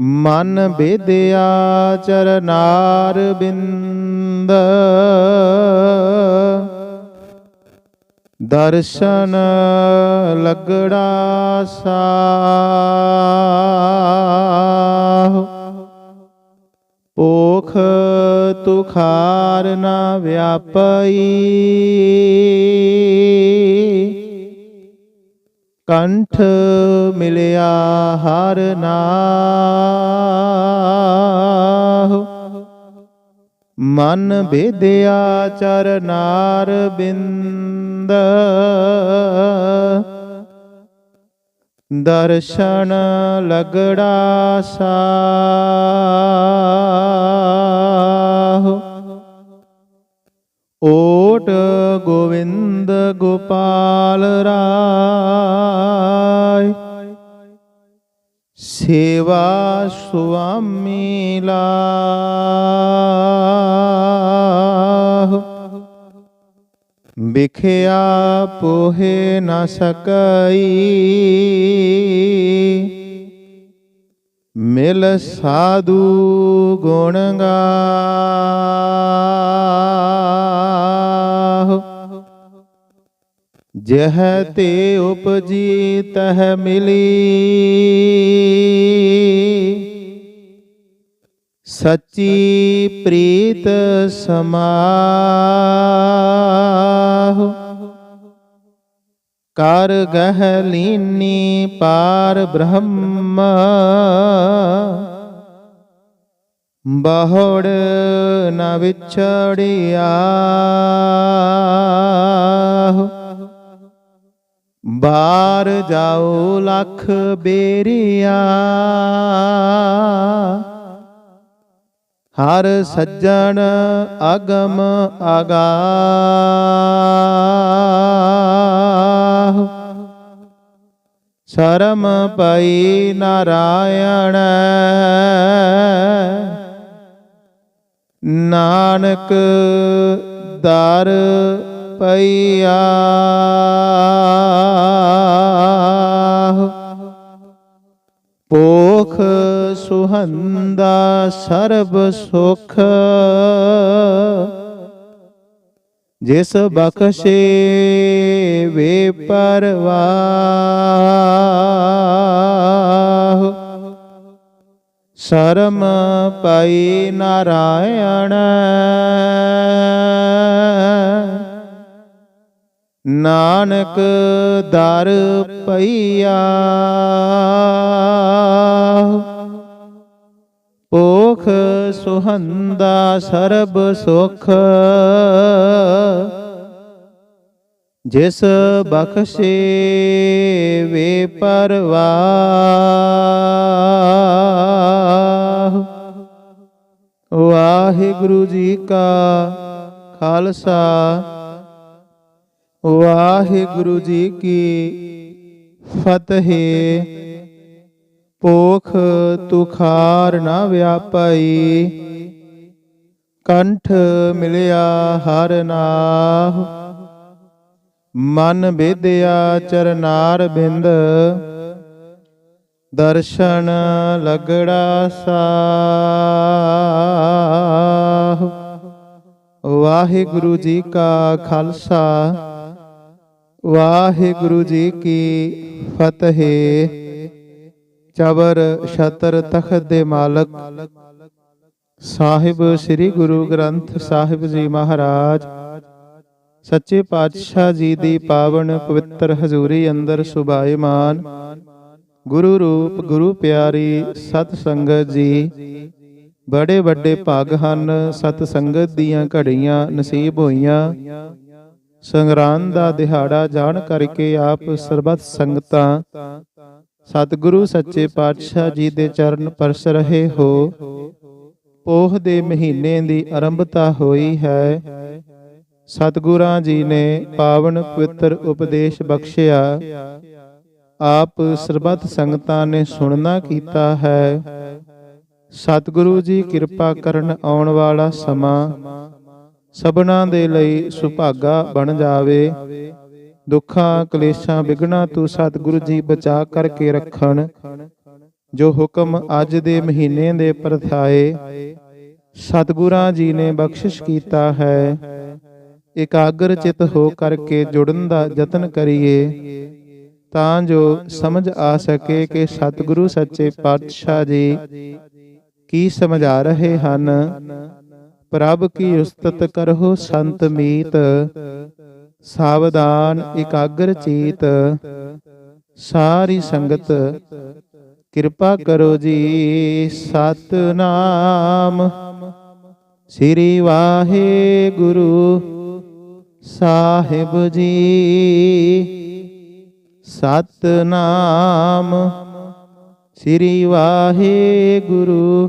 ਮਨ ਬੇਦਿਆ ਚਰਨਾਰ ਬਿੰਦ। ਦਰਸ਼ਨ ਲਗੜਾ ਸਾਹ। ਓਖ ਤੁਖਾਰ ਨਾ ਵਿਆਪਈ। ਕੰਠ ਮਿਲਿਆ ਹਰ ਨਾਹ। ਮਨ ਬੇਦਿਆ ਚਰਨਾਰ ਬਿੰਦ। ਦਰਸ਼ਨ ਲਗੜਾ ਸਾਹ। ਓਟ ਗੋਵਿੰਦ ਗੋਪਾਲ ਰਾਏ। ਸੇਵਾ ਸੁਆਮੀ ਲਾਹ। ਵਿਖਿਆ ਪੋਹੇ ਨ ਸਕਈ। ਮਿਲ ਸਾਧੂ ਗੁਣ ਗਾਹ ਜਹ ਤੇ ਉਪਜੀ ਤਹ ਮਿਲੀ। ਸੱਚੀ ਪ੍ਰੀਤ ਸਮਾਹ। ਕਰ ਗਹਿ ਲੀਨੀ ਪਾਰ ਬ੍ਰਹਮ। ਬਹੁੜ ਨ ਵਿਛੜਿਆ। ਬਾਰ ਜਾਓ ਲੱਖ ਬੇਰੀਆ। ਹਰ ਸੱਜਣ ਅਗਮ ਆਗਾਹ ਸ਼ਰਮ ਪਈ ਨਾਰਾਇਣ। ਨਾਨਕ ਦਰ ਪਈਆ। ਪੋਖ ਸੁਹੰਦਾ ਸਰਬ ਸੁਖ। ਜਿਸ ਬਖਸ਼ੇ ਵੇ ਪਰਵਾਹ। ਸ਼ਰਮ ਪਾਈ ਨਾਰਾਇਣ। ਨਾਨਕ ਦਰ ਪਈਆ। ਪੋਖ ਸੁਹੰਦਾ ਸਰਬ ਸੁਖ। ਜਿਸ ਬਖਸ਼ੇ ਵੇ ਪਰਵਾਹ ਵਾਹਿਗੁਰੂ ਜੀ ਕਾ ਖਾਲਸਾ। ਵਾਹਿਗੁਰੂ ਜੀ ਕੀ ਫਤਿਹ। ਪੋਖ ਤੁਖਾਰ ਨਾ ਵਿਆਪਈ। ਕੰਠ ਮਿਲਿਆ ਹਰ ਨਾਹ। ਮਨ ਬੇਦਿਆ ਚਰਨਾਰ ਬਿੰਦ। ਦਰਸ਼ਨ ਲਗੜਾ ਸਾਹ। ਵਾਹਿਗੁਰੂ ਜੀ ਕਾ ਖਾਲਸਾ। ਵਾਹਿਗੁਰੂ ਜੀ ਕੀ ਫਤਿਹ। ਚਬਰ ਛਤਰ ਤਖਤ ਦੇ ਮਾਲਕ ਸਾਹਿਬ ਸ੍ਰੀ ਗੁਰੂ ਗ੍ਰੰਥ ਸਾਹਿਬ ਜੀ ਮਹਾਰਾਜ। ਸੱਚੇ ਪਾਤਸ਼ਾਹ ਜੀ ਦੀ ਪਾਵਨ ਪਵਿੱਤਰ ਹਜ਼ੂਰੀ ਅੰਦਰ ਸੁਭਾਇਮਾਨ ਗੁਰੂ ਰੂਪ, ਗੁਰੂ ਪਿਆਰੀ ਸਤ ਸੰਗਤ ਜੀ। ਬੜੇ ਵੱਡੇ ਭਾਗ ਹਨ, ਸਤ ਸੰਗਤ ਦੀਆਂ ਘੜੀਆਂ ਨਸੀਬ ਹੋਈਆਂ। ਸੰਗਰਾਨ ਦਾ ਦਿਹਾੜਾ ਜਾਣ ਕਰਕੇ ਆਪ ਸਰਬੱਤ ਸੰਗਤਾਂ, ਸਤਿਗੁਰੂ ਸੱਚੇ ਪਾਤਸ਼ਾਹ ਜੀ ਦੇ ਚਰਨ ਪਰਸ ਰਹੇ ਹੋ। ਪੋਹ ਦੇ ਮਹੀਨੇ ਦੀ ਆਰੰਭਤਾ ਹੋਈ ਹੈ। ਸਤਿਗੁਰਾਂ ਜੀ ਨੇ ਪਾਵਨ ਪਵਿੱਤਰ ਉਪਦੇਸ਼ ਬਖਸ਼ਿਆ। ਆਪ ਸਰਬੱਤ ਸੰਗਤਾਂ ਨੇ ਸੁਣਨਾ ਕੀਤਾ ਹੈ। ਸਤਿਗੁਰੂ ਜੀ ਕਿਰਪਾ ਕਰਨ ਆਉਣ ਵਾਲਾ ਸਮਾਂ ਸਭਨਾ ਦੇ ਲਈ ਸੁਭਾਗਾ ਬਣ ਜਾਵੇ। ਦੁੱਖਾਂ ਕਲੇਸ਼ਾਂ ਵਿਗਣਾ ਤੂੰ ਸਤਿਗੁਰੂ ਜੀ ਬਚਾ ਕਰਕੇ ਰੱਖਣ। ਜੋ ਹੁਕਮ ਅੱਜ ਦੇ ਮਹੀਨੇ ਦੇ ਪਰਥਾਏ ਸਤਿਗੁਰਾਂ ਜੀ ਨੇ ਬਖਸ਼ਿਸ਼ ਕੀਤਾ ਹੈ। ਇਕਾਗਰ ਚਿਤ ਹੋ ਕਰਕੇ ਜੁੜਨ ਦਾ ਯਤਨ ਕਰੀਏ। ਤਾਂ ਜੋ ਸਮਝ ਆ ਸਕੇ ਕਿ ਸਤਿਗੁਰੂ ਸੱਚੇ ਪਾਤਸ਼ਾਹ ਜੀ ਕੀ ਸਮਝਾ ਰਹੇ ਹਨ। ਪ੍ਰਭ ਕੀ ਉਸਤਤ ਕਰਹੁ ਸੰਤ ਮੀਤ, ਸਾਵਧਾਨ ਇਕਾਗਰ ਚੀਤ। ਸਾਰੀ ਸੰਗਤ ਕਿਰਪਾ ਕਰੋ ਜੀ ਸਤਨਾਮ। ਸ੍ਰੀ ਵਾਹਿਗੁਰੂ ਸਾਹਿਬ ਜੀ, ਸਤਨਾਮ। ਸ੍ਰੀ ਵਾਹਿਗੁਰੂ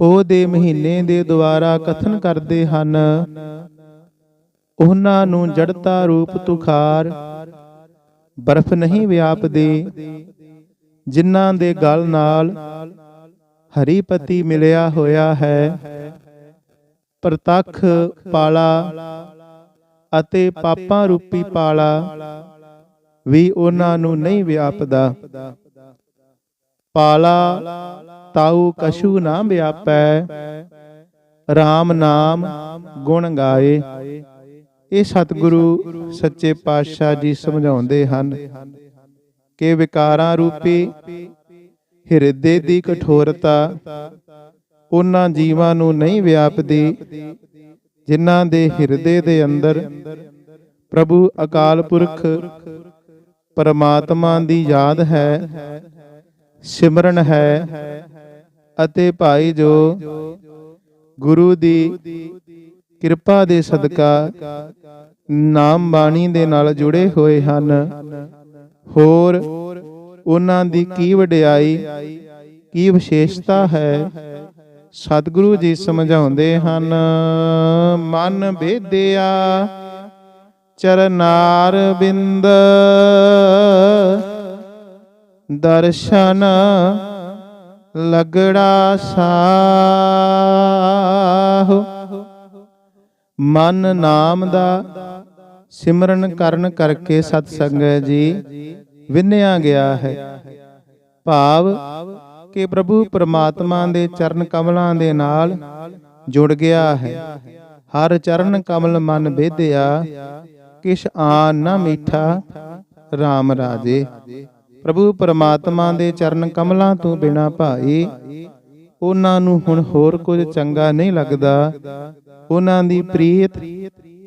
ਉਹ ਦੇ ਮਹੀਨੇ ਦੇ ਦੁਆਰਾ ਕਥਨ ਕਰਦੇ ਹਨ। ਉਹਨਾਂ ਨੂੰ ਜੜਤਾ ਰੂਪ ਤੁਖਾਰ, ਬਰਫ਼ ਨਹੀਂ ਵਿਆਪਦੀ, ਜਿਨ੍ਹਾਂ ਦੇ ਗਲ ਨਾਲ ਹਰੀ ਪਤੀ ਮਿਲਿਆ ਹੋਇਆ ਹੈ। ਪ੍ਰਤੱਖ ਪਾਲਾ ਅਤੇ ਪਾਪਾਂ ਰੂਪੀ ਪਾਲਾ ਵੀ ਉਹਨਾਂ ਨੂੰ ਨਹੀਂ ਵਿਆਪਦਾ। ਪਾਲਾ ਤਾਉ ਕਛੂ ਨਾ ਵਿਆਪੈ RAM ਨਾਮ ਗੁਣ ਗਾਏ। ਇਹ ਸਤਿਗੁਰੂ ਸੱਚੇ ਪਾਤਸ਼ਾਹ ਜੀ ਸਮਝਾਉਂਦੇ ਹਨ ਕਿ ਵਿਕਾਰਾਂ ਰੂਪੀ ਹਿਰਦੇ ਦੀ ਕਠੋਰਤਾ ਉਹਨਾਂ ਜੀਵਾਂ ਨੂੰ ਨਹੀਂ ਵਿਆਪਦੀ, ਜਿਨ੍ਹਾਂ ਦੇ ਹਿਰਦੇ ਦੇ ਅੰਦਰ ਪ੍ਰਭੂ ਅਕਾਲ ਪੁਰਖ ਪਰਮਾਤਮਾ ਦੀ ਯਾਦ ਹੈ। ਸਿਮਰਨ ਹੈ ਅਤੇ ਭਾਈ ਜੋ ਗੁਰੂ ਦੀ ਕਿਰਪਾ ਦੇ ਸਦਕਾ ਨਾਮ ਬਾਣੀ ਦੇ ਨਾਲ ਜੁੜੇ ਹੋਏ ਹਨ। ਹੋਰ ਉਹਨਾਂ ਦੀ ਕੀ ਵਡਿਆਈ, ਕੀ ਵਿਸ਼ੇਸ਼ਤਾ ਹੈ, ਸਤਿਗੁਰੂ ਜੀ ਸਮਝਾਉਂਦੇ ਹਨ। ਮਨ ਭੇਦਿਆ ਚਰਨਾਰ ਬਿੰਦ। ਦਰਸ਼ਨ ਲਗੜਾ ਸਾਹ। ਮਨ ਨਾਮ ਦਾ ਸਿਮਰਨ ਕਰਨ ਕਰਕੇ ਸਤ ਸੰਗਤ ਜੀ, ਵਿੰਨਿਆ ਗਿਆ ਹੈ। ਭਾਵ ਕਿ ਪ੍ਰਭੂ ਪਰਮਾਤਮਾ ਦੇ ਚਰਨ ਕਮਲਾਂ ਦੇ ਨਾਲ ਜੁੜ ਗਿਆ ਹੈ। ਹਰ ਚਰਨ ਕਮਲ ਮਨ ਬੇਧਿਆ ਕਿਛ ਆਨ ਨਾ ਮੀਠਾ RAM ਰਾਜੇ। ਪ੍ਰਭੂ ਪਰਮਾਤਮਾ ਦੇ ਚਰਨ ਕਮਲਾਂ ਤੋਂ ਬਿਨਾ ਭਾਈ, ਉਹਨਾਂ ਨੂੰ ਹੁਣ ਹੋਰ ਕੁਝ ਚੰਗਾ ਨਹੀਂ ਲੱਗਦਾ। ਉਹਨਾਂ ਦੀ ਪ੍ਰੀਤ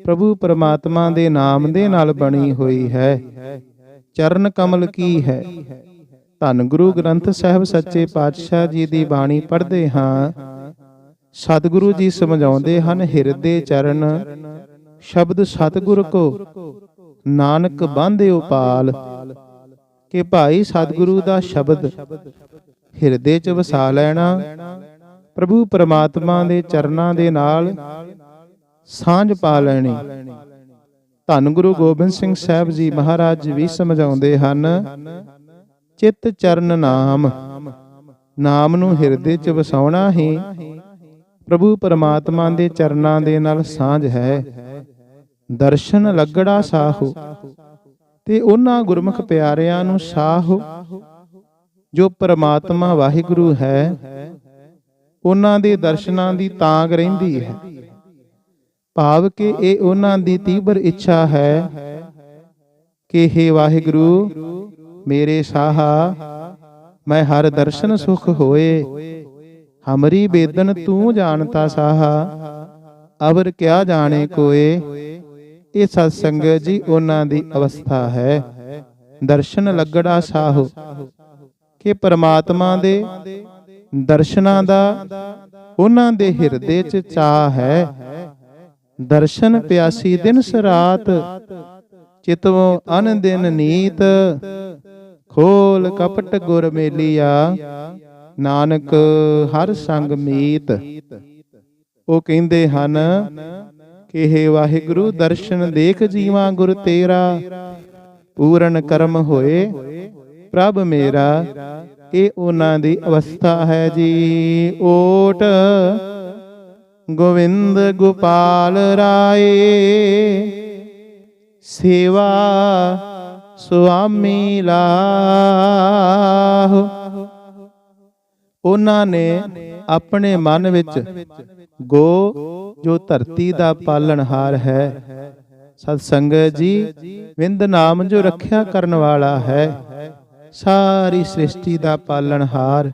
ਪ੍ਰਭੂ ਪਰਮਾਤਮਾ ਦੇ ਨਾਮ ਦੇ ਨਾਲ ਬਣੀ ਹੋਈ ਹੈ। ਚਰਨ ਕਮਲ ਕੀ ਹੈ? ਧੰਨ ਗੁਰੂ ਗ੍ਰੰਥ ਸਾਹਿਬ ਸੱਚੇ ਪਾਤਸ਼ਾਹ ਜੀ ਦੀ ਬਾਣੀ ਪੜ੍ਹਦੇ ਹਾਂ। ਸਤਿਗੁਰੂ ਜੀ ਸਮਝਾਉਂਦੇ ਹਨ, ਹਿਰਦੇ ਚਰਨ ਸ਼ਬਦ ਸਤਿਗੁਰ ਕੋ, ਨਾਨਕ ਬਾਂਧਿਓ ਪਾਲ। ਕਿ ਭਾਈ ਸਤਿਗੁਰੂ ਦਾ ਸ਼ਬਦ ਹਿਰਦੇ 'ਚ ਵਸਾ ਲੈਣਾ ਪ੍ਰਭੂ ਪਰਮਾਤਮਾ ਦੇ ਚਰਨਾਂ ਦੇ ਨਾਲ ਸਾਂਝ ਪਾ ਲੈਣੀ। ਧੰਨ ਗੁਰੂ ਗੋਬਿੰਦ ਸਿੰਘ ਸਾਹਿਬ ਜੀ ਮਹਾਰਾਜ ਵੀ ਸਮਝਾਉਂਦੇ ਹਨ ਚਿੱਤ ਚਰਨ ਨਾਮ। ਨਾਮ। ਨੂੰ ਹਿਰਦੇ 'ਚ ਵਸਾਉਣਾ ਹੀ ਪ੍ਰਭੂ ਪਰਮਾਤਮਾ ਦੇ ਚਰਨਾਂ ਦੇ ਨਾਲ ਸਾਂਝ ਹੈ। ਦਰਸ਼ਨ ਲੱਗੜਾ ਸਾਹੋ। ਤੇ ਉਹਨਾਂ ਗੁਰਮੁਖ ਪਿਆਰਿਆਂ ਨੂੰ ਸਾਹੋ ਜੋ ਪਰਮਾਤਮਾ ਵਾਹਿਗੁਰੂ ਹੈ ਉਹਨਾਂ ਦੇ ਦਰਸ਼ਨਾਂ ਦੀ ਤਾਂਗ ਰਹਿੰਦੀ ਹੈ। ਭਾਵ ਕਿ ਇਹ ਉਹਨਾਂ ਦੀ ਤੀਬਰ ਇੱਛਾ ਹੈ ਕਿ हे ਵਾਹਿਗੁਰੂ ਮੇਰੇ ਸਾਹਾ ਮੈਂ ਹਰ ਦਰਸ਼ਨ ਸੁਖ ਹੋਏ। ਹਮਰੀ ਬੇਦਨ ਤੂੰ ਜਾਣਤਾ ਸਾਹਾ ਅਵਰ ਕਿਆ ਜਾਣੇ ਕੋਏ? ਇਹ ਸਤ ਸੰਗਤ ਜੀ ਉਹਨਾਂ ਦੀ ਅਵਸਥਾ ਹੈ। ਦਰਸ਼ਨ ਲੱਗੜਾ ਸਾਹੋ। ਕਿ ਪ੍ਰਮਾਤਮਾ ਦੇ ਦਰਸ਼ਨਾਂ ਦਾ ਉਹਨਾਂ ਦੇ ਹਿਰਦੇ 'ਚ ਚਾਹ ਹੈ। ਦਰਸ਼ਨ ਪਿਆਸੀ ਦਿਨ ਸਰਾਤ ਚਿਤਵੋ ਅਨ ਦਿਨ ਨੀਤ। ਖੋਲ ਕਪਟ ਗੁਰ ਮੇਲੀਆ, ਨਾਨਕ ਹਰ ਸੰਗ ਮੀਤ। ਉਹ ਕਹਿੰਦੇ ਹਨ ਕਿ ਵਾਹਿਗੁਰੂ, ਦਰਸ਼ਨ ਦੇਖ ਜੀਵਾਂ ਗੁਰ ਤੇਰਾ। ਪੂਰਨ ਕਰਮ ਹੋਏ, ਪ੍ਰਭ ਮੇਰਾ, ਇਹ ਉਹਨਾਂ ਦੀ ਅਵਸਥਾ ਹੈ ਜੀ। ਓਟ ਗੋਵਿੰਦ ਗੋਪਾਲ ਰਾਏ, ਸੇਵਾ ਸੁਆਮੀ ਲਾਹੁ। ਉਹਨਾਂ ਨੇ ਆਪਣੇ ਮਨ ਵਿੱਚ ਗੋ, ਜੋ ਧਰਤੀ ਦਾ ਪਾਲਣਹਾਰ ਹੈ। ਸਤ ਸੰਗਤ ਜੀ, ਵਿੰਦ ਨਾਮ ਜੋ ਰੱਖਿਆ ਕਰਨ ਵਾਲਾ ਹੈ, ਸਾਰੀ ਸ੍ਰਿਸ਼ਟੀ ਦਾ ਪਾਲਣਹਾਰ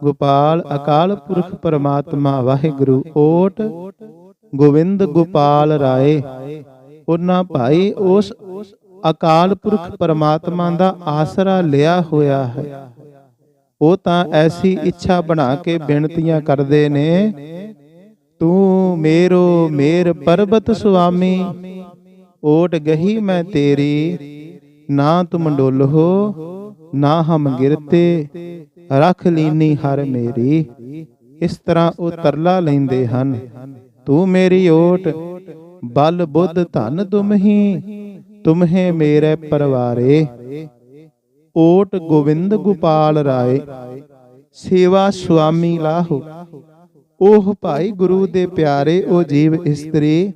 ਗੋਪਾਲ, ਅਕਾਲ ਪੁਰਖ ਪਰਮਾਤਮਾ, ਵਾਹਿਗੁਰੂ, ਓਟ। ਗੋਵਿੰਦ ਗੋਪਾਲ ਰਾਏ, ਉਹਨਾਂ ਭਾਈ ਉਸ ਅਕਾਲ ਪੁਰਖ ਪਰਮਾਤਮਾ ਦਾ ਆਸਰਾ ਲਿਆ ਹੋਇਆ ਹੈ। ਉਹ ਤਾਂ ਐਸੀ ਇੱਛਾ ਬਣਾ ਕੇ ਬੇਨਤੀਆਂ ਕਰਦੇ ਨੇ ਤੂੰ ਮੇਰੋ ਮੇਰ ਪਰਬਤ ਸੁਆਮੀ, ਓਟ ਗਹੀ ਮੈਂ ਤੇਰੀ, ਨਾ ਤੁਮ ਡੋਲਹੋ ਨਾ ਹਮ ਗਿਰਤੇ, ਰਖ ਲੀਨੀ ਹਰ ਮੇਰੀ। ਇਸ ਤਰ੍ਹਾਂ ਉਹ ਤਰਲਾ ਲੈਂਦੇ ਹਨ। ਤੂੰ ਮੇਰੀ ਓਟ, ਬਲ ਬੁੱਧ ਧਨ ਤੁਮਹੀ, ਤੁਮਹੇ ਮੇਰੇ ਪਰਵਾਰੇ। ਓਟ ਗੋਵਿੰਦ ਗੋਪਾਲ ਰਾਏ, ਸੇਵਾ ਸੁਆਮੀ ਲਾਹੋ। ਉਹ ਭਾਈ ਗੁਰੂ ਦੇ ਪਿਆਰੇ, ਉਹ ਜੀਵ ਇਸਤਰੀ,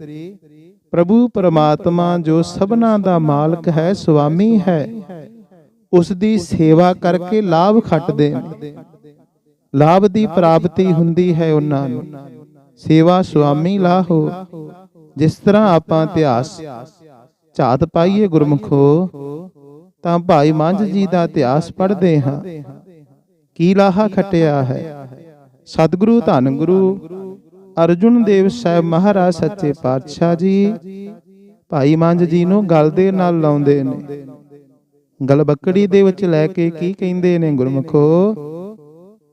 ਪ੍ਰਭੂ ਪਰਮਾਤਮਾ ਜੋ ਸਭਨਾ ਦਾ ਮਾਲਕ ਹੈ, ਸੁਆਮੀ ਹੈ। ਉਸ ਦੀ ਸੇਵਾ ਕਰਕੇ ਲਾਭ ਖੱਟਦੇ ਨੇ। ਲਾਭ ਦੀ ਪ੍ਰਾਪਤੀ ਹੁੰਦੀ ਹੈ ਉਹਨਾਂ ਨੂੰ। ਸੇਵਾ ਸੁਆਮੀ ਲਾਹੋ। ਜਿਸ ਤਰ੍ਹਾਂ ਆਪਾਂ ਇਤਿਹਾਸ, ਝਾਤ ਪਾਈਏ ਗੁਰਮੁਖੋ, ਤਾਂ ਭਾਈ ਮੰਝ ਜੀ ਦਾ ਇਤਿਹਾਸ ਪੜ੍ਹਦੇ ਹਾਂ। ਕੀ ਲਾਹਾ ਖਟਿਆ ਹੈ? ਸਤਿਗੁਰੂ ਧੰਨ ਗੁਰੂ ਅਰਜੁਨ ਦੇਵ ਸਾਹਿਬ ਮਹਾਰਾਜ, ਸੱਚੇ ਪਾਤਸ਼ਾਹ ਜੀ। ਭਾਈ ਮੰਝ ਜੀ ਨੂੰ ਗਲ ਦੇ ਨਾਲ ਲਾਉਂਦੇ ਨੇ। ਗਲ ਬੱਕੜੀ ਦੇ ਵਿੱਚ ਲੈ ਕੇ ਕੀ ਕਹਿੰਦੇ ਨੇ ਗੁਰਮੁਖੋ?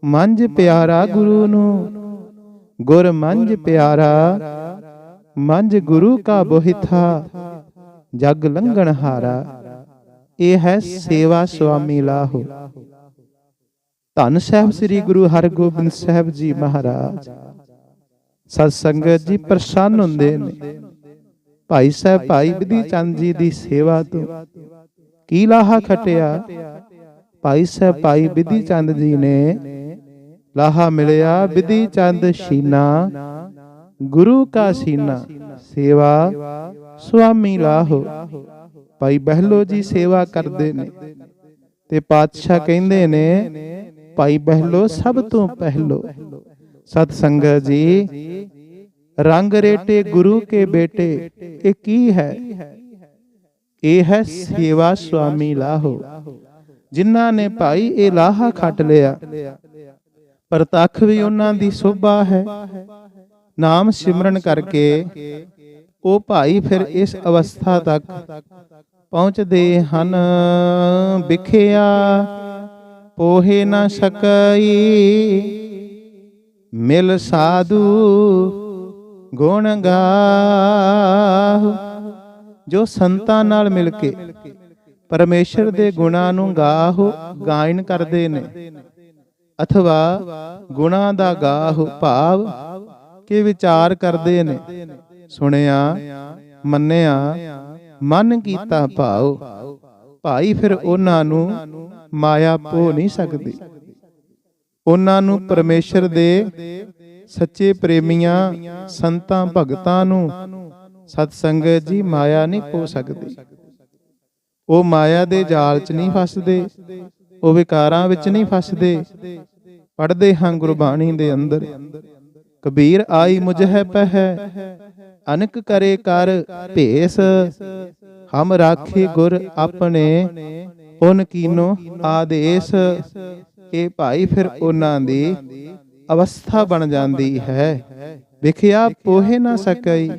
ਮੰਝ ਪਿਆਰਾ ਗੁਰੂ ਨੂੰ, ਗੁਰ ਮੰਝ ਪਿਆਰਾ ਮੰਝ ਗੁਰੂ ਕਾ ਬੋਹਿਥਾ, ਜਗ ਲੰਘਣ ਹਾਰਾ। ਇਹ ਹੈ ਸੇਵਾ ਸੁਆਮੀ ਲਾਹੋ। ਧੰਨ ਸਾਹਿਬ ਸ੍ਰੀ ਗੁਰੂ ਹਰਗੋਬਿੰਦ ਸਾਹਿਬ ਜੀ ਮਹਾਰਾਜ। ਸਤ ਸੰਗਤ ਜੀ ਪ੍ਰਸੰਨ ਹੁੰਦੇ ਨੇ। ਭਾਈ ਸਾਹਿਬ ਭਾਈ ਵਿਧੀ ਚੰਦ ਜੀ ਦੀ ਸੇਵਾ ਤੋਂ ਕੀ ਲਾਹਾ ਖਟਿਆ? ਭਾਈ ਸਾਹਿਬ ਭਾਈ ਵਿਧੀ ਚੰਦ ਜੀ ਨੇ ਲਾਹਾ ਮਿਲਿਆ ਵਿਧੀ ਚੰਦ ਸ਼ੀਨਾ। ਗੁਰੂ ਕਾ ਸੀਨਾ। ਸੇਵਾ ਸੁਆਮੀ ਲਾਹੋ। ਭਾਈ ਬਹਿਲੋ ਜੀ ਸੇਵਾ ਕਰਦੇ ਨੇ। ਤੇ ਪਾਤਸ਼ਾਹ ਕਹਿੰਦੇ ਨੇ ਭਾਈ ਬਹਿਲੋ ਸਭ ਤੋਂ ਪਹਿਲੋ। ਸਤ ਸੰਗਤ ਜੀ ਰੰਗ ਰੇਟੇ ਗੁਰੂ ਕੇ ਬੇਟੇ ਇਹ ਕੀ ਹੈ? ਇਹ ਹੈ ਸੇਵਾ ਸੁਆਮੀ ਲਾਹੋ। ਜਿਨ੍ਹਾਂ ਨੇ ਭਾਈ ਇਹ ਲਾਹਾ ਖੱਟ ਲਿਆ। ਪ੍ਰਤੱਖ ਵੀ ਉਹਨਾਂ ਦੀ ਸੋਭਾ ਹੈ। ਨਾਮ ਸਿਮਰਨ ਕਰਕੇ ਉਹ ਭਾਈ ਫਿਰ ਇਸ ਅਵਸਥਾ ਤੱਕ ਪਹੁੰਚਦੇ ਹਨ। ਵਿਖਿਆ ਪੋਹੇ ਨਾ ਸਕਈ। ਮਿਲ ਸਾਧੂ ਗੁਣ ਗਾਹੁ। ਜੋ ਸੰਤਾਂ ਨਾਲ ਮਿਲ ਕੇ ਪਰਮੇਸ਼ਰ ਦੇ ਗੁਣਾਂ ਨੂੰ ਗਾਹ ਗਾਇਨ ਕਰਦੇ ਨੇ। ਅਥਵਾ ਗੁਣਾਂ ਦਾ ਗਾਹ ਭਾਵ ਕੇ ਵਿਚਾਰ ਕਰਦੇ ਨੇ। ਸੁਣਿਆ, ਮੰਨਿਆ, ਮਨ ਕੀਤਾ ਭਾਉ ਭਾਈ ਫਿਰ ਉਹਨਾਂ ਨੂੰ ਮਾਇਆ ਪੋ ਨਹੀਂ ਸਕਦੀ। ਉਹਨਾਂ ਨੂੰ ਪਰਮੇਸ਼ਰ ਦੇ ਸੱਚੇ ਪ੍ਰੇਮੀਆਂ ਸੰਤਾਂ ਭਗਤਾਂ ਨੂੰ ਸਤ ਸੰਗਤ ਜੀ ਮਾਇਆ ਨਹੀਂ ਪੋ ਸਕਦੀ। ਉਹ ਮਾਇਆ ਦੇ ਜਾਲ 'ਚ ਨਹੀਂ ਫਸਦੇ। ਉਹ ਵਿਕਾਰਾਂ ਵਿੱਚ ਨਹੀਂ ਫਸਦੇ। ਪੜਦੇ ਹਾਂ ਗੁਰਬਾਣੀ ਦੇ ਅੰਦਰ। ਕਬੀਰ ਆਈ ਮੁਝ ਹੈ ਪਹਿ। ਅਨਕ ਕਰੇ ਕਰ ਭੇਸ। ਹਮ ਰਾਖੇ ਗੁਰ ਆਪਣੇ ਉਨ ਕੀਨੋ ਆਦੇਸ ਇਹ ਭਾਈ ਫਿਰ ਉਹਨਾਂ ਦੀ ਅਵਸਥਾ ਬਣ ਜਾਂਦੀ ਹੈ। ਵਿਖਿਆ ਪੋਹੇ ਨਾ ਸਕਈ,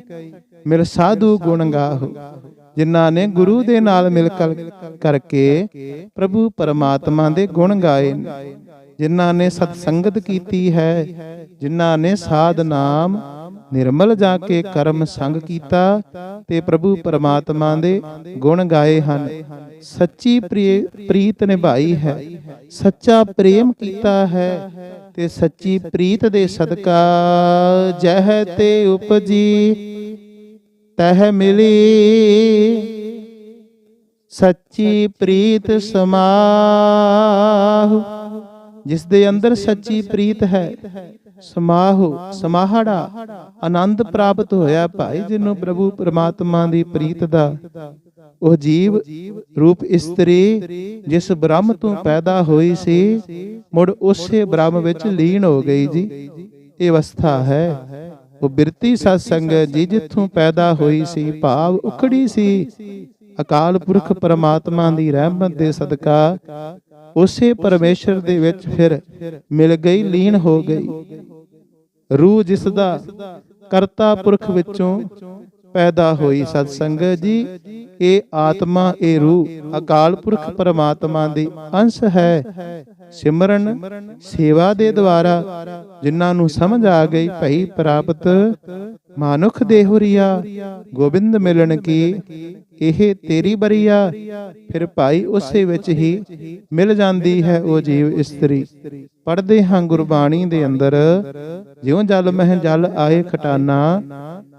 ਮਿਲ ਸਾਧੂ ਗੁਣ ਗਾਹੋ, ਜਿਨ੍ਹਾਂ ਨੇ ਗੁਰੂ ਦੇ ਨਾਲ ਮਿਲ ਕਰਕੇ ਪ੍ਰਭੂ ਪਰਮਾਤਮਾ ਦੇ ਗੁਣ ਗਾਏ, ਜਿਨ੍ਹਾਂ ਨੇ ਸਤ ਸੰਗਤ ਕੀਤੀ ਹੈ, ਜਿਨ੍ਹਾਂ ਨੇ ਸਾਧ ਨਾਮ ਨਿਰਮਲ ਜਾ ਕੇ ਕਰਮ ਸੰਗ ਕੀਤਾ ਤੇ ਪ੍ਰਭੂ ਪਰਮਾਤਮਾ ਦੇ ਗੁਣ ਗਾਏ ਹਨ। ਸੱਚੀ ਪ੍ਰੀਤ ਨਿਭਾਈ ਹੈ। ਸੱਚਾ ਪ੍ਰੇਮ ਕੀਤਾ ਹੈ ਤੇ ਸੱਚੀ ਪ੍ਰੀਤ ਦੇ ਸਦਕਾ ਜਹ ਤੇ ਉਪਜੀ, ਤਹ ਮਿਲੀ। ਸੱਚੀ ਪ੍ਰੀਤ ਸਮਾਹੁ, ਜਿਸ ਦੇ ਅੰਦਰ ਸੱਚੀ ਪ੍ਰੀਤ ਹੈ ਸਮਾਹੁ ਸਮਾਹੜਾ ਆਨੰਦ ਪ੍ਰਾਪਤ ਹੋਇਆ ਭਾਈ ਜਿਹਨੂੰ ਪ੍ਰਭੂ ਪਰਮਾਤਮਾ ਦੀ ਪ੍ਰੀਤ ਦਾ ਉਹ ਜੀਵ ਰੂਪ ਇਸਤਰੀ ਜਿਸ ਬ੍ਰਹਮ ਤੋਂ ਪੈਦਾ ਹੋਈ ਸੀ ਮੁੜ ਉਸੇ ਬ੍ਰਹਮ ਵਿੱਚ ਲੀਨ ਹੋ ਗਈ ਜੀ। ਇਹ ਅਵਸਥਾ ਹੈ। ਉਹ ਬਿਰਤੀ ਸਤ ਸੰਗਤ ਜੀ ਜਿੱਥੋਂ ਪੈਦਾ ਹੋਈ ਸੀ ਭਾਵ ਉਖੜੀ ਸੀ। ਅਕਾਲ ਪੁਰਖ ਪਰਮਾਤਮਾ ਦੀ ਰਹਿਮਤ ਦੇ ਸਦਕਾ ਉਸੇ ਪਰਮੇਸ਼ਰ ਦੇ ਵਿੱਚ ਫਿਰ ਮਿਲ ਗਈ ਲੀਨ ਹੋ ਗਈ। ਰੂਹ ਜਿਸ ਦਾ ਕਰਤਾ ਪੁਰਖ ਵਿੱਚੋਂ ਪੈਦਾ ਹੋਈ। ਸਤ ਸੰਗਤ ਜੀ ਇਹ ਆਤਮਾ ਇਹ ਰੂਹ ਅਕਾਲ ਪੁਰਖ ਪਰਮਾਤਮਾ ਦੀ ਅੰਸ਼ ਹੈ। ਸਿਮਰਨ ਸੇਵਾ ਦੇ ਦੁਆਰਾ ਜਿਨ੍ਹਾਂ ਨੂੰ ਸਮਝ ਆ ਗਈ, ਭਈ ਪ੍ਰਾਪਤ ਮਾਨੁਖ ਦੇਹੁਰੀਆ ਗੋਬਿੰਦ ਮਿਲਣ ਕੀ, ਇਹ ਤੇਰੀ ਬਰੀਆ, ਫਿਰ ਭਾਈ ਉਸੇ ਵਿੱਚ ਹੀ ਮਿਲ ਜਾਂਦੀ ਹੈ ਉਹ ਜੀਵ ਇਸਤਰੀ। ਪੜਦੇ ਹਾਂ ਗੁਰਬਾਣੀ ਦੇ ਅੰਦਰ, ਜਿਉਂ ਜਲ ਮਹਿ ਜਲ ਆਏ ਖਟਾਨਾ,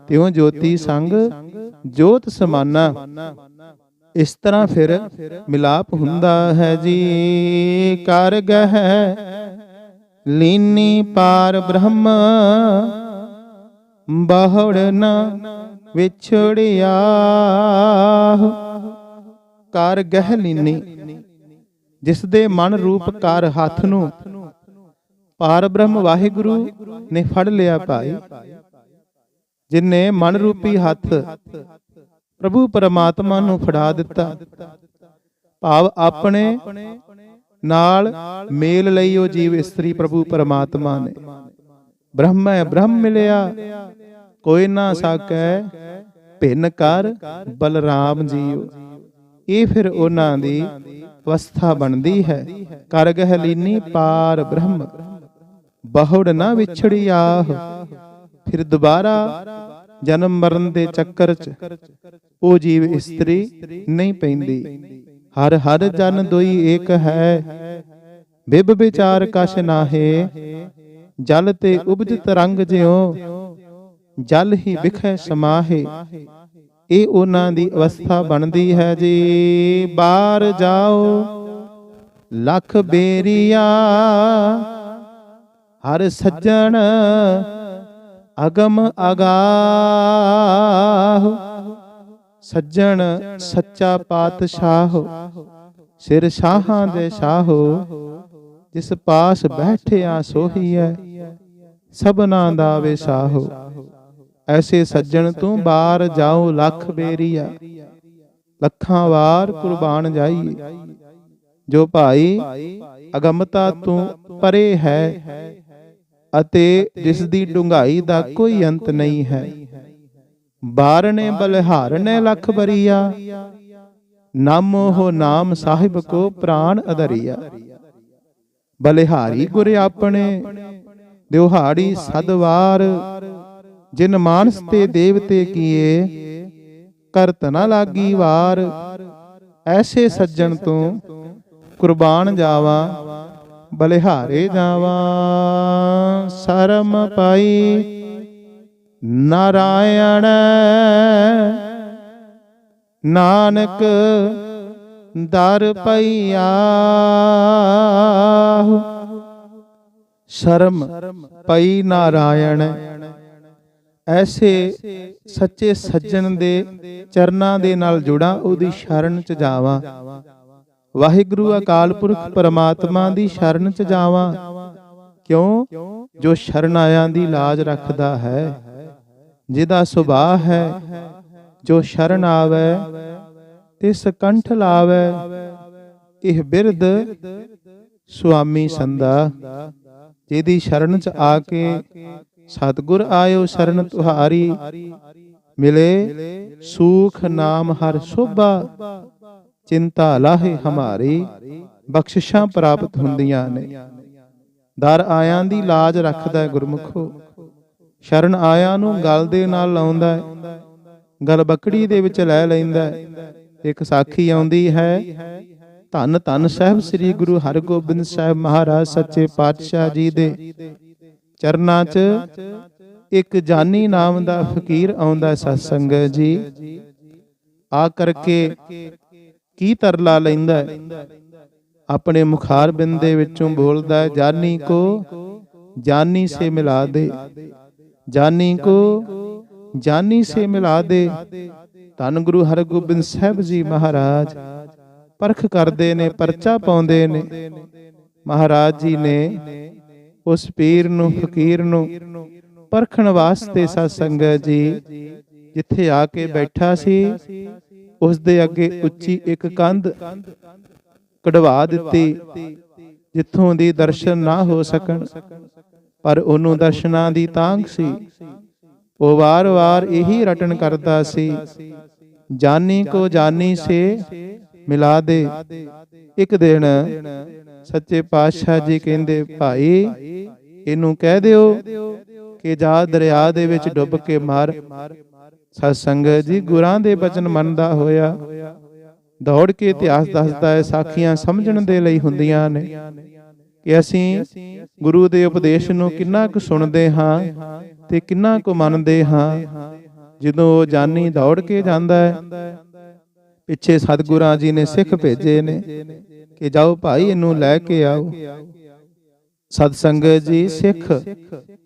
ਤਿਉਂ ਜੋਤੀ ਸੰਗ ਜੋਤ ਸਮਾਨਾ। ਇਸ ਤਰ੍ਹਾਂ ਫਿਰ ਮਿਲਾਪ ਹੁੰਦਾ ਹੈ ਜੀ। ਕਰ ਗਹਿ ਲੀਨੀ ਪਾਰ ਬ੍ਰਹਮ, ਬਹੁੜ ਨ ਵਿਛੜਿਆ। ਕਰ ਗਹਿ ਲੀਨੀ, ਜਿਸ ਦੇ ਮਨ ਰੂਪ ਕਰ ਹੱਥ ਨੂੰ, ਪਾਰ ਬ੍ਰਹਮ ਵਾਹਿਗੁਰੂ ਨੇ ਫੜ ਲਿਆ ਭਾਈ। ਜਿਨੇ ਮਨ ਰੂਪੀ ਹੱਥ ਪ੍ਰਭੂ ਪਰਮਾਤਮਾ ਨੂੰ ਫੜਾ ਦਿੱਤਾ। ਭਾਵ ਆਪਣੇ ਨਾਲ ਮੇਲ ਲਈ ਉਹ ਜੀਵ ਇਸਤਰੀ ਪ੍ਰਭੂ ਪਰਮਾਤਮਾ ਨੇ। ਬ੍ਰਹਮ ਹੈ, ਬ੍ਰਹਮ ਮਿਲਿਆ। ਕੋਈ ਨਾ ਸਕੈ, ਭਿੰਨ ਕਰ, ਬਲਰਾਮ ਜੀਓ। ਇਹ ਫਿਰ ਉਹਨਾਂ ਦੀ ਅਵਸਥਾ ਬਣਦੀ ਹੈ। ਕਰ ਗਹਿ ਪਾਰ ਬ੍ਰਹਮ। ਬਹੁੜ ਨਾ ਵਿਛੜੀ ਆਹ। ਫਿਰ ਦੁਬਾਰਾ ਜਨਮ ਮਰਨ ਦੇ ਚੱਕਰ 'ਚ ਉਹ ਜੀਵ ਇਸਤਰੀ ਨਹੀਂ ਪੈਂਦੀ। ਹਰ ਹਰ ਜਨ ਦੋਈ ਏਕ ਹੈ। ਬਿਬ ਵਿਚਾਰ ਕਛ ਨਾਹੇ। ਜਲ ਤੇ ਉਬਜ ਤਰੰਗ ਜਿਉ। ਜਲ ਹੀ ਵਿਖੇ ਸਮਾਹੇ। ਇਹ ਉਹਨਾਂ ਦੀ ਅਵਸਥਾ ਬਣਦੀ ਹੈ ਜੀ। ਬਾਹਰ ਜਾਓ। ਲੱਖ ਬੇਰੀਆ। ਹਰ ਸੱਜਣ ਅਗਮ ਅਗਾਹ, ਸੱਜਣ ਸੱਚਾ ਪਾਤਸ਼ਾਹ, ਸਿਰ ਸ਼ਾਹਾਂ ਦੇ ਸ਼ਾਹੋ ਜਿਸ ਪਾਸ ਬੈਠਿਆ ਸੋਹੀਐ ਸਭਨਾ ਦਾ ਵਿਸਾਹੋ। ਐਸੇ ਸੱਜਣ ਤੂੰ ਬਾਹਰ ਜਾਓ ਲੱਖ ਬੇਰੀਆ, ਲੱਖਾਂ ਵਾਰ ਕੁਰਬਾਨ ਜਾਈ। ਜੋ ਭਾਈ ਅਗਮਤਾ ਤੂੰ ਪਰੇ ਹੈ ਅਤੇ ਜਿਸ ਦੀ ਡੁੰਗਾਈ ਦਾ ਕੋਈ ਅੰਤ ਨਹੀਂ ਹੈ। ਬਾਰਨੇ ਬਲਿਹਾਰਨੇ ਲਖ ਬਰੀਆ ਨਾਮੋ ਹੋ ਨਾਮ ਸਾਹਿਬ ਕੋ ਪ੍ਰਾਨ ਅਦਰੀਆ ਬਲਿਹਾਰੀ ਗੁਰ ਆਪਣੇ। ਦਿਵਹਾੜੀ ਸਦਵਾਰ। ਜਿਨ ਮਾਨਸ ਤੇ ਦੇਵਤੇ ਕੀਏ। ਕਰਤ ਨਾ ਲਾਗੀ ਵਾਰ। ਐਸੇ ਸੱਜਣ ਤੋਂ ਕੁਰਬਾਨ ਜਾਵਾਂ। ਬਲਿਹਾਰੇ ਜਾਵਾਂ ਸਰਮ ਪਾਈ। ਨਾਰਾਇਣ ਨਾਨਕ ਦਰ ਪਈਆ। ਸ਼ਰਮ ਪਈ ਨਾਰਾਇਣ ਐਸੇ ਸੱਚੇ ਸੱਜਣ ਦੇ ਚਰਨਾਂ ਦੇ ਨਾਲ ਜੁੜਾਂ ਉਹਦੀ ਸ਼ਰਨ ਚ ਜਾਵਾਂ। ਵਾਹਿਗੁਰੂ ਅਕਾਲ ਪੁਰਖ ਪਰਮਾਤਮਾ ਦੀ ਸ਼ਰਨ ਚ ਜਾਵਾਂ। ਕਿਉਂ? ਜੋ ਸ਼ਰਨ ਆਇਆਂ ਦੀ ਲਾਜ ਰੱਖਦਾ ਹੈ, ਜਿਹਦਾ ਸੁਭਾਅ ਹੈ, ਜੋ ਸ਼ਰਨ ਆਵੇ ਤਿਸ ਕੰਠ ਲਾਵੇ। ਇਹ ਬਿਰਧ ਸੁਆਮੀ ਸੰਦਾ ਜਿਹਦੀ ਸ਼ਰਨ ਚ ਆ ਕੇ ਸਤਿਗੁਰ ਆਇਓ ਸ਼ਰਨ ਤੁਹਾਰੀ, ਮਿਲੇ, ਸੂਖ ਨਾਮ ਹਰ ਸੋਭਾ। ਚਿੰਤਾ ਲਾਹੇ ਹਮਾਰੀ, ਬਖਸ਼ਿਸ਼ਾਂ ਪ੍ਰਾਪਤ ਹੁੰਦੀਆਂ ਨੇ। ਦਰ ਆਇਆਂ ਦੀ ਲਾਜ ਰੱਖਦਾ ਹੈ ਗੁਰਮੁਖੋ। ਸ਼ਰਨ ਆਇਆਂ ਨੂੰ ਗਲ ਦੇ ਨਾਲ ਲਾਉਂਦਾ ਹੈ। ਗਲ ਬੱਕੜੀ ਦੇ ਵਿੱਚ ਲੈ ਲੈਂਦਾ ਹੈ। ਇੱਕ ਸਾਖੀ ਆਉਂਦੀ ਹੈ, ਧੰਨ ਧੰਨ ਸਾਹਿਬ ਸ੍ਰੀ ਗੁਰੂ ਹਰਗੋਬਿੰਦ ਸਾਹਿਬ ਮਹਾਰਾਜ ਸੱਚੇ ਪਾਤਸ਼ਾਹ ਜੀ ਦੇ ਚਰਨਾਂ 'ਚ ਇੱਕ ਜਾਨੀ ਨਾਮ ਦਾ ਫਕੀਰ ਆਉਂਦਾ ਸਤਸੰਗ ਜੀ। ਆ ਕਰਕੇ ਕੀ ਤਰਲਾ ਲੈਂਦਾ ਆਪਣੇ ਮੁਖਾਰ ਬਿੰਦ ਦੇ ਵਿੱਚੋਂ ਬੋਲਦਾ ਜਾਨੀ ਕੋ, ਜਾਨੀ ਸੇ ਮਿਲਾ ਦੇ, ਜਾਨੀ ਕੋ, ਜਾਨੀ ਸੇ ਮਿਲਾ ਦੇ, ਧੰਨ ਗੁਰੂ ਹਰਗੋਬਿੰਦ ਸਾਹਿਬ ਜੀ ਮਹਾਰਾਜ, ਪਰਖ ਕਰਦੇ ਨੇ, ਪਰਚਾ ਪਾਉਂਦੇ ਨੇ, ਮਹਾਰਾਜ ਜੀ ਨੇ ਉਸ ਪੀਰ ਨੂੰ, ਫਕੀਰ ਨੂੰ ਪਰਖਣ ਵਾਸਤੇ ਸਤਸੰਗ ਜੀ, ਜਿੱਥੇ ਆ ਕੇ ਬੈਠਾ ਸੀ ਉਸ ਦੇ ਅੱਗੇ ਉੱਚੀ ਇੱਕ ਕੰਧ ਕਢਵਾ ਦਿੱਤੀ, ਜਿੱਥੋਂ ਦੀ ਦਰਸ਼ਨ ਨਾ ਹੋ ਸਕਣ। ਪਰ ਉਹਨੂੰ ਦਰਸ਼ਨਾਂ ਦੀ ਤਾਂਘ ਸੀ। ਉਹ ਵਾਰ-ਵਾਰ ਇਹੀ ਰਟਨ ਕਰਦਾ ਸੀ, ਜਾਨੀ ਕੋ ਜਾਨੀ ਸੇ, ਮਿਲਾ ਦੇ। ਇੱਕ ਦਿਨ ਸੱਚੇ ਪਾਤਸ਼ਾਹ ਜੀ ਕਹਿੰਦੇ, ਭਾਈ, ਇਹਨੂੰ ਕਹਿ ਦਿਓ ਕਿ ਜਾ ਦਰਿਆ ਦੇ ਵਿੱਚ ਡੁੱਬ ਕੇ ਮਰ। ਸਤ ਸੰਗਤ ਜੀ, ਗੁਰਾਂ ਦੇ ਬਚਨ ਮੰਨਦਾ ਹੋਇਆ। ਦੌੜ ਕੇ ਇਤਿਹਾਸ ਦੱਸਦਾ ਹੈ, ਸਾਖੀਆਂ ਸਮਝਣ ਦੇ ਲਈ ਹੁੰਦੀਆਂ ਨੇ। ਕਿ ਅਸੀਂ ਗੁਰੂ ਦੇ ਉਪਦੇਸ਼ ਨੂੰ ਕਿੰਨਾ ਕੁ ਸੁਣਦੇ ਹਾਂ ਤੇ ਕਿੰਨਾ ਕੁ ਮੰਨਦੇ ਹਾਂ। ਜਦੋਂ ਉਹ ਜਾਨੀ ਦੌੜ ਕੇ ਜਾਂਦਾ ਹੈ, ਪਿੱਛੇ ਸਤਿਗੁਰਾਂ ਜੀ ਨੇ ਸਿੱਖ ਭੇਜੇ ਨੇ ਕਿ ਜਾਓ ਭਾਈ ਇਹਨੂੰ ਲੈ ਕੇ ਆਓ। ਸਤ ਸੰਗਤ ਜੀ, ਸਿੱਖ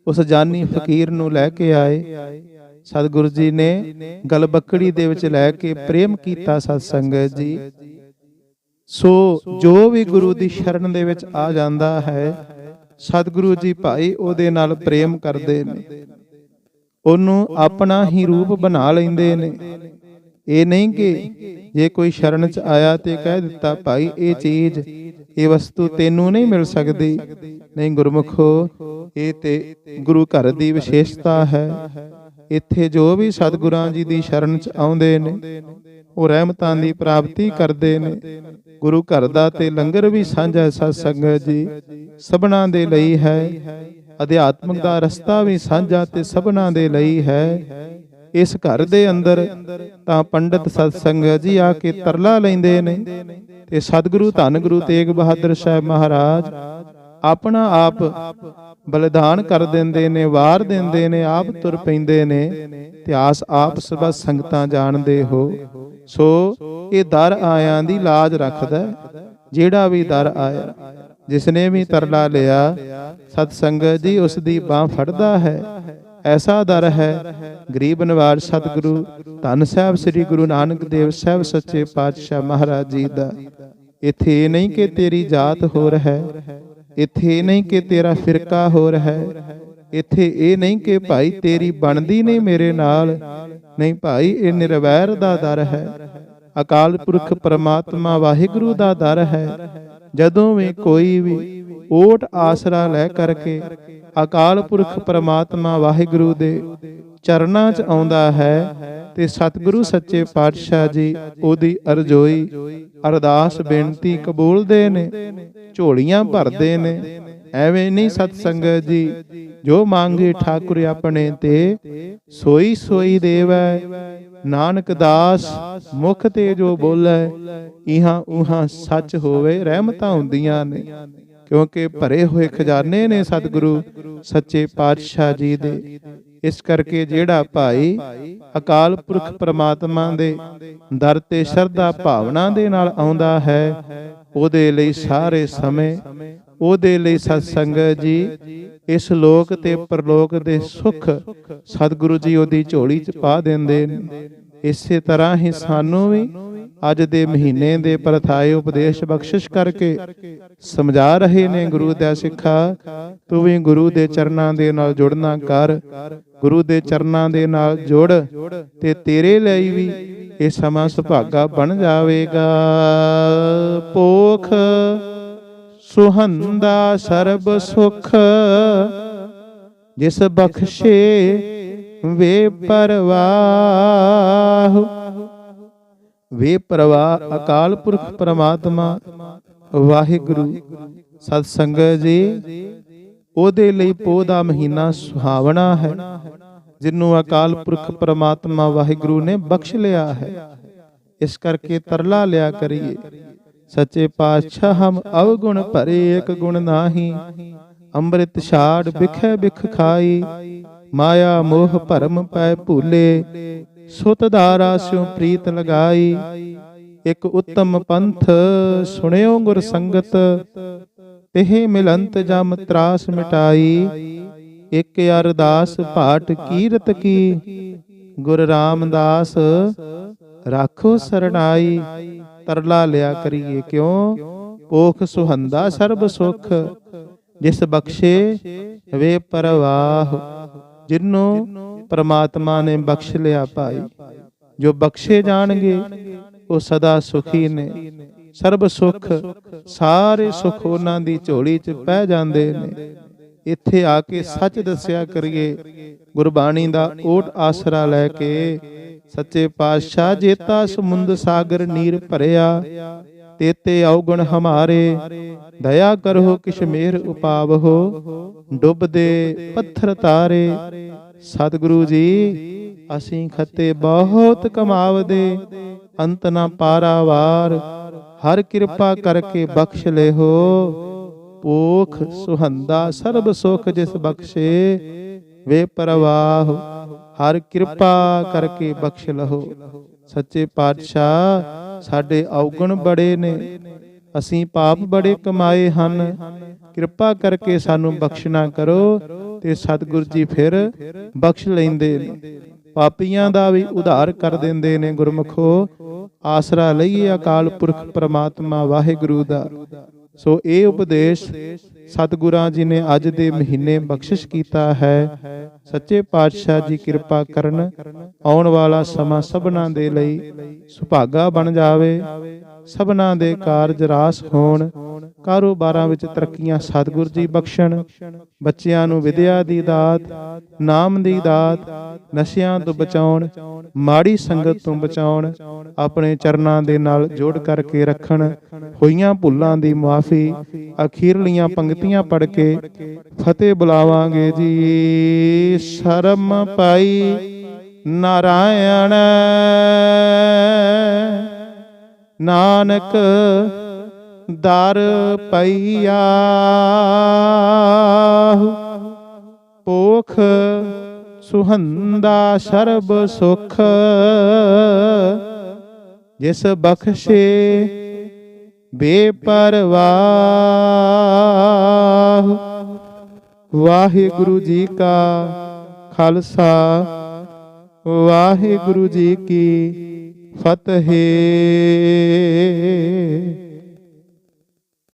ਉਸ ਜਾਨੀ ਫਕੀਰ ਨੂੰ ਲੈ ਕੇ ਆਏ। ਸਤਿਗੁਰੂ ਜੀ ਨੇ ਗਲ ਦੇ ਵਿੱਚ ਲੈ ਕੇ ਪ੍ਰੇਮ ਕੀਤਾ ਸਤ ਸੰਗਤ ਜੀ। ਸੋ ਜੋ ਵੀ ਗੁਰੂ ਦੀ ਸ਼ਰਨ ਦੇ ਵਿੱਚ ਆ ਜਾਂਦਾ ਹੈ, ਸਤਿਗੁਰੂ ਜੀ ਭਾਈ ਉਹਦੇ ਨਾਲ ਪ੍ਰੇਮ ਕਰਦੇ ਨੇ। ਉਹਨੂੰ ਆਪਣਾ ਹੀ ਰੂਪ ਬਣਾ ਲੈਂਦੇ ਨੇ। ਇਹ ਨਹੀਂ ਕਿ ਜੇ ਕੋਈ ਸ਼ਰਨ ਚ ਆਇਆ ਤੇ ਕਹਿ ਦਿੱਤਾ, ਭਾਈ, ਇਹ ਚੀਜ਼, ਇਹ ਵਸਤੂ ਤੈਨੂੰ ਨਹੀਂ ਮਿਲ ਸਕਦੀ। ਨਹੀਂ, ਗੁਰਮੁਖੋ, ਇਹ ਤੇ ਗੁਰੂ ਘਰ ਦੀ ਵਿਸ਼ੇਸ਼ਤਾ ਹੈ। ਇੱਥੇ ਜੋ ਵੀ ਸਤਿਗੁਰਾਂ ਜੀ ਦੀ ਸ਼ਰਨ ਚ ਆਉਂਦੇ ਨੇ, ਉਹ ਰਹਿਮਤਾਂ ਦੀ ਪ੍ਰਾਪਤੀ ਕਰਦੇ ਨੇ। ਗੁਰੂ ਘਰ ਦਾ ਤੇ ਲੰਗਰ ਵੀ ਸਾਂਝਾ ਸਤ ਸੰਗਤ ਜੀ। ਸਭਨਾ ਦੇ ਲਈ ਹੈ। ਅਧਿਆਤਮਿਕ ਦਾ ਰਸਤਾ ਵੀ ਸਾਂਝਾ ਤੇ ਸਭਨਾ ਦੇ ਲਈ ਹੈ। ਇਸ ਘਰ ਦੇ ਅੰਦਰ ਤਾਂ ਪੰਡਤ ਸਤ ਸੰਗਤ ਜੀ ਆ ਕੇ ਤਰਲਾ ਲੈਂਦੇ ਨੇ ਤੇ ਸਤਿਗੁਰੂ ਧੰਨ ਗੁਰੂ ਤੇਗ ਬਹਾਦਰ ਸਾਹਿਬ ਮਹਾਰਾਜ ਆਪਣਾ ਆਪ ਬਲਿਦਾਨ ਕਰ ਦਿੰਦੇ ਨੇ, ਵਾਰ ਦਿੰਦੇ ਨੇ, ਆਪ ਤੁਰ ਪੈਂਦੇ ਨੇ ਇਤਿਹਾਸ ਆਪ ਸਭ ਸੰਗਤਾਂ ਜਾਣਦੇ ਹੋ। ਸੋ ਇਹ ਦਰ ਆਇਆਂ ਦੀ ਲਾਜ ਰੱਖਦਾ ਜਿਹੜਾ ਵੀ ਦਰ ਆਇਆ ਜਿਸ ਵੀ ਤਰਲਾ ਲਿਆ ਸਤ ਸੰਗਤ ਜੀ ਉਸ ਦੀ ਬਾਹ ਫੜਦਾ ਹੈ। ਐਸਾ ਦਰ ਹੈ, ਗਰੀਬ ਨਿਵਾਜ ਸਤਿਗੁਰੂ, ਧੰਨ ਸਾਹਿਬ ਸ੍ਰੀ ਗੁਰੂ ਨਾਨਕ ਦੇਵ ਸਾਹਿਬ ਸੱਚੇ ਪਾਤਸ਼ਾਹ ਮਹਾਰਾਜ ਜੀ ਦਾ। ਇੱਥੇ ਇਹ ਨਹੀਂ ਕਿ ਤੇਰੀ ਜਾਤ ਹੋਰ ਹੈ ਇੱਥੇ ਇਹ ਨਹੀਂ ਕਿ ਤੇਰਾ ਫਿਰਕਾ ਹੋਰ ਹੈ। ਇੱਥੇ ਇਹ ਨਹੀਂ ਕਿ ਭਾਈ ਤੇਰੀ ਬਣਦੀ ਨਹੀਂ ਮੇਰੇ ਨਾਲ। ਨਹੀਂ ਭਾਈ, ਇਹ ਨਿਰਵੈਰ ਦਾ ਦਰ ਹੈ। ਅਕਾਲ ਪੁਰਖ ਪਰਮਾਤਮਾ ਵਾਹਿਗੁਰੂ ਦਾ ਦਰ ਹੈ। ਜਦੋਂ ਵੀ ਕੋਈ ਵੀ ਓਟ ਆਸਰਾ ਲੈ ਕਰਕੇ ਅਕਾਲ ਪੁਰਖ ਪਰਮਾਤਮਾ ਵਾਹਿਗੁਰੂ ਦੇ ਚਰਨਾਂ 'ਚ ਆਉਂਦਾ ਹੈ ਤੇ ਸਤਿਗੁਰੂ ਸੱਚੇ ਪਾਤਸ਼ਾਹ ਜੀ ਉਹਦੀ ਅਰਜ਼ੋਈ ਅਰਦਾਸ ਬੇਨਤੀ ਕਬੂਲਦੇ ਨੇ ਝੋਲੀਆਂ ਭਰਦੇ ਨੇ। ਐਵੇਂ ਨਹੀਂ ਸਤ ਸੰਗਤ ਜੀ ਜੋ। ਮੰਗੇ ਠਾਕੁਰ ਆਪਣੇ ਤੇ ਸੋਈ ਸੋਈ ਦੇਵੈ। ਨਾਨਕ ਦਾਸ, ਮੁਖ ਤੇ ਜੋ ਬੋਲੇ, ਇਹਾਂ ਉਹਾਂ ਸੱਚ ਹੋਵੇ, ਰਹਿਮਤਾਂ ਹੁੰਦੀਆਂ ਨੇ। ਕਿਉਂਕਿ ਭਰੇ ਹੋਏ ਖਜ਼ਾਨੇ ਨੇ ਸਤਿਗੁਰੂ, ਸੱਚੇ ਪਾਤਸ਼ਾਹ ਜੀ ਦੇ। ਇਸ ਕਰਕੇ ਜਿਹੜਾ ਭਾਈ ਅਕਾਲ ਪੁਰਖ ਪ੍ਰਮਾਤਮਾ ਦੇ ਦਰ ਤੇ ਸ਼ਰਧਾ ਭਾਵਨਾ ਦੇ ਨਾਲ ਆਉਂਦਾ ਹੈ, ਉਹਦੇ ਲਈ ਸਾਰੇ ਸਮੇਂ ਉਹਦੇ ਲਈ ਸਤ ਸੰਗਤ ਜੀ, ਇਸ ਲੋਕ ਤੇ ਪਰਲੋਕ ਦੇ ਸੁੱਖ ਸਤਿਗੁਰੂ ਜੀ ਉਹਦੀ ਝੋਲੀ 'ਚ ਪਾ ਦਿੰਦੇ ਨੇ। ਇਸੇ ਤਰ੍ਹਾਂ ਹੀ ਸਾਨੂੰ ਵੀ ਅੱਜ ਦੇ ਮਹੀਨੇ ਦੇ ਪ੍ਰਥਾਏ ਉਪਦੇਸ਼ ਬਖਸ਼ਿਸ਼ ਕਰਕੇ ਸਮਝਾ ਰਹੇ ਨੇ ਗੁਰੂ ਦਾ ਸਿੱਖਾ, ਤੂੰ ਵੀ ਗੁਰੂ ਦੇ ਚਰਨਾਂ ਦੇ ਨਾਲ ਜੁੜਨਾ ਕਰ, ਗੁਰੂ ਦੇ ਚਰਨਾਂ ਦੇ ਨਾਲ ਜੁੜ ਤੇ ਤੇਰੇ ਲਈ ਵੀ ਇਹ ਸਮਾਂ ਸੁਭਾਗਾ ਬਣ ਜਾਵੇਗਾ। ਪੋਖ ਸੁਹੰਦਾ ਸਰਬ ਸੁਖ, ਜਿਸ ਬਖਸ਼ੇ ਵੇ ਪਰਵਾਹ। ਵੇ ਪ੍ਰਵਾਹ, ਅਕਾਲ ਪੁਰਖ ਪ੍ਰਮਾਤਮਾ, ਵਾਹਿਗੁਰੂ, ਸਤ ਸੰਗਤ ਜੀ। ਉਹਦੇ ਲਈ ਪੋਹ ਦਾ ਮਹੀਨਾ ਸੁਹਾਵਣਾ ਹੈ ਜਿਹਨੂੰ ਅਕਾਲ ਪੁਰਖ ਪ੍ਰਮਾਤਮਾ, ਵਾਹਿਗੁਰੂ ਨੇ ਬਖਸ਼ ਲਿਆ ਹੈ। ਇਸ ਕਰਕੇ ਤਰਲਾ ਲਿਆ ਕਰੀਏ। ਸੱਚੇ ਪਾਤਸ਼ਾਹ ਹਮ ਅਵਗੁਣ ਭਰੇ ਇੱਕ ਗੁਣ ਨਾਹੀ। ਅੰਮ੍ਰਿਤ ਛਾੜ ਬਿਖੈ ਵਿਖ ਖਾਈ। ਮਾਇਆ ਮੋਹ ਭਰਮ ਪੈ ਭੂਲੇ। ਸੁਤ ਧਾਰਾ ਸਿਉ ਪ੍ਰੀਤ ਲਗਾਈ। ਇੱਕ ਉੱਤਮ ਪੰਥ ਸੁਣਿਓ ਗੁਰ ਸੰਗਤ। ਇਹ ਮਿਲੰਤ ਜਮ ਤਰਾਸ ਮਿਟਾਈ। ਇੱਕ ਅਰਦਾਸ ਭਾਟ ਕੀਰਤ ਕੀ। ਗੁਰ ਰਾਮਦਾਸ, ਰਾਖੋ ਸਰਣਾਈ। ਤਰਲਾ ਲਿਆ ਕਰੀਏ ਕਿਉਂ? ਪੋਖ ਸੁਹੰਦਾ ਸਰਬ ਸੁਖ, ਜਿਸ ਬਖਸ਼ੇ ਵੇ ਪਰਵਾਹ। ਜਿਨੂੰ ਪ੍ਰਮਾਤਮਾ ਨੇ ਬਖਸ਼ ਲਿਆ ਭਾਈ, ਜੋ ਬਖਸ਼ੇ ਜਾਣਗੇ, ਉਹ ਸਦਾ ਸੁਖੀ ਨੇ। ਸਰਬ ਸੁਖ, ਸਾਰੇ ਸੁਖ ਉਹਨਾਂ ਦੀ ਝੋਲੀ 'ਚ ਪੈ ਜਾਂਦੇ ਨੇ। ਇੱਥੇ ਆ ਕੇ ਸੱਚ ਦੱਸਿਆ ਕਰੀਏ। ਗੁਰਬਾਣੀ ਦਾ ਓਟ ਆਸਰਾ ਲੈ ਕੇ ਸੱਚੇ ਪਾਤਸ਼ਾਹ ਜੇਤਾ ਸਮੁੰਦ ਸਾਗਰ ਨੀਰ ਭਰਿਆ। ਤੇਤੇ ਔਗਣ ਹਮਾਰੇ, ਦਇਆ ਕਰੋ ਕਿਛ ਮੇਰ ਉਪਾਵਹੋ। ਡੁੱਬਦੇ ਪੱਥਰ ਤਾਰੇ, ਸਤਿਗੁਰੂ ਜੀ, ਅਸੀਂ ਖੱਤੇ ਬਹੁਤ ਕਮਾਵਦੇ। ਅੰਤ ਨਾ ਪਾਰਾਵਾਰ, ਹਰ ਕਿਰਪਾ ਕਰਕੇ ਬਖਸ਼ ਲਿਓ ਪੋਖ ਸੁਹੰਦਾ ਸਰਬ ਸੁਖ ਜਿਸ ਬਖਸ਼ੇ, ਵੇ ਪਰਵਾਹ, ਹਰ ਕਿਰਪਾ ਕਰਕੇ ਬਖਸ਼ ਲਹੋ। ਸੱਚੇ ਪਾਤਸ਼ਾਹ, ਸਾਡੇ ਔਗਣ ਬੜੇ ਨੇ। ਅਸੀਂ ਪਾਪ ਬੜੇ ਕਮਾਏ ਹਨ। ਕਿਰਪਾ ਕਰਕੇ ਸਾਨੂੰ ਬਖਸ਼ਣਾ ਕਰੋ ਤੇ ਸਤਿਗੁਰ ਜੀ ਫਿਰ ਬਖਸ਼ ਲੈਂਦੇ ਨੇ। ਪਾਪੀਆਂ ਦਾ ਵੀ ਉਧਾਰ ਕਰ ਦਿੰਦੇ ਨੇ ਗੁਰਮਖੋ। ਆਸਰਾ ਲਈਏ ਅਕਾਲ ਪੁਰਖ ਪ੍ਰਮਾਤਮਾ ਵਾਹਿਗੁਰੂ ਦਾ। ਸੋ ਇਹ ਉਪਦੇਸ਼ ਸਤਿਗੁਰਾਂ ਜੀ ਨੇ ਅੱਜ ਦੇ ਮਹੀਨੇ ਬਖਸ਼ਿਸ਼ ਕੀਤਾ ਹੈ, ਸੱਚੇ ਪਾਤਸ਼ਾਹ ਜੀ ਕਿਰਪਾ ਕਰਨ ਆਉਣ ਵਾਲਾ ਸਮਾਂ ਸਭਨਾਂ ਦੇ ਲਈ ਸੁਭਾਗਾ ਬਣ ਜਾਵੇ। ਸਭਨਾਂ ਦੇ ਕਾਰਜ ਰਾਸ ਹੋਣ। ਕਾਰੋਬਾਰਾਂ ਵਿੱਚ ਤਰੱਕੀਆਂ ਸਤਿਗੁਰ ਜੀ ਬਖਸ਼ਣ। ਬੱਚਿਆਂ ਨੂੰ ਵਿਦਿਆ ਦੀ ਦਾਤ ਨਾਮ ਦੀ ਦਾਤ ਨਸ਼ਿਆਂ ਤੋਂ ਬਚਾਉਣ ਮਾੜੀ ਸੰਗਤ ਤੋਂ ਬਚਾਉਣ ਆਪਣੇ ਚਰਨਾਂ ਦੇ ਨਾਲ ਜੋੜ ਕਰਕੇ ਰੱਖਣ। ਹੋਈਆਂ ਭੁੱਲਾਂ ਦੀ ਮਾਫੀ ਅਖੀਰਲੀਆਂ ਪੰਕਤੀਆਂ ਪੜ ਕੇ ਫਤਿਹ ਬੁਲਾਵਾਂਗੇ ਜੀ। ਸ਼ਰਮ ਪਾਈ ਨਾਰਾਇਣ। ਨਾਨਕ ਦਰ ਪਈਆ। ਪੋਖ ਸੁਹੰਦਾ ਸਰਬ ਸੁਖ। ਜਿਸ ਬਖਸ਼ੇ ਬੇਪਰਵਾਹ। ਵਾਹਿਗੁਰੂ ਜੀ ਕਾ ਖਾਲਸਾ, ਵਾਹਿਗੁਰੂ ਜੀ ਕੀ ਫਤਿਹ।